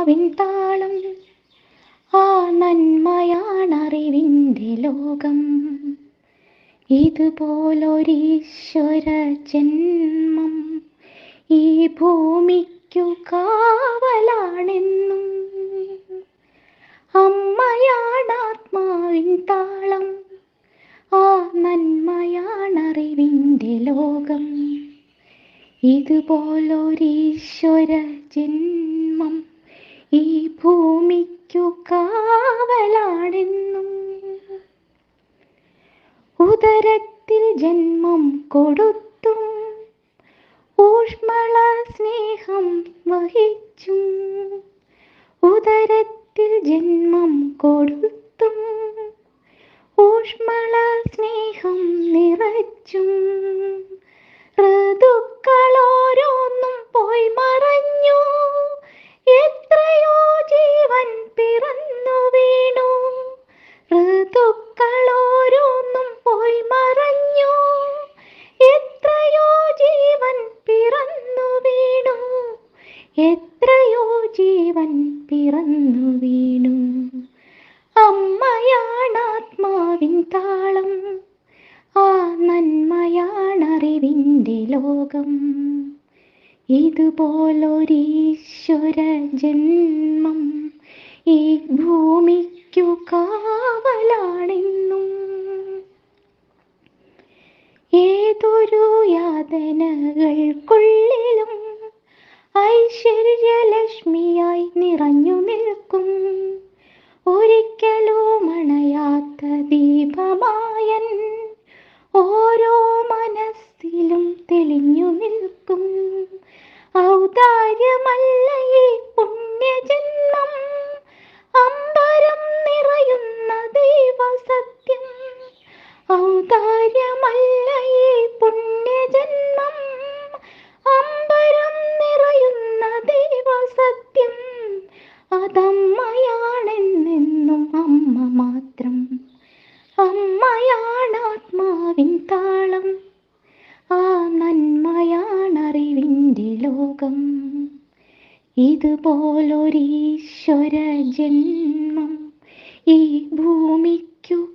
ആത്മാവിൻ താളം ആ നന്മയാണറിവിന്റെ ലോകം. ഇതുപോലൊരീശ്വര ജന്മം ഈ ഭൂമിക്കു കാവലാണെന്നും അമ്മയാണാത്മാവിൻ താളം ആ നന്മയാണറിവിന്റെ ലോകം. ഇതുപോലൊരീശ്വര ജന്മം ഉദരത്തിൽ ജന്മം കൊടുത്തും ഊഷ്മള സ്നേഹം വഹിച്ചും ഉദരത്തിൽ ജന്മം കൊടുത്തും ഊഷ്മള ജീവൻ പിറന്നു വീണു. അമ്മയാണാത്മാവിൻ താളം ആ നന്മയാണറിവിന്റെ ലോകം. ഇതുപോലൊരീശ്വര ജന്മം ഈ ഭൂമിക്കു കാവലാണെന്നും. ഏതൊരു യാതനകൾക്കുള്ളിലും ഐശ്വര്യലക്ഷ്മിയായി ഔദാര്യമല്ല ഈ പുണ്യജന്മം. അമ്പരം നിറയുന്ന ദൈവസത്യം. അതമ്മയാണെന്നെന്നും അമ്മ മാത്രം. അമ്മയാണാത്മാവിൻ താളം. ആ നന്മയാണറിവിന്റെ ലോകം. ഇതുപോലൊരീശ്വര ജന്മം ഈ ഭൂമിക്കു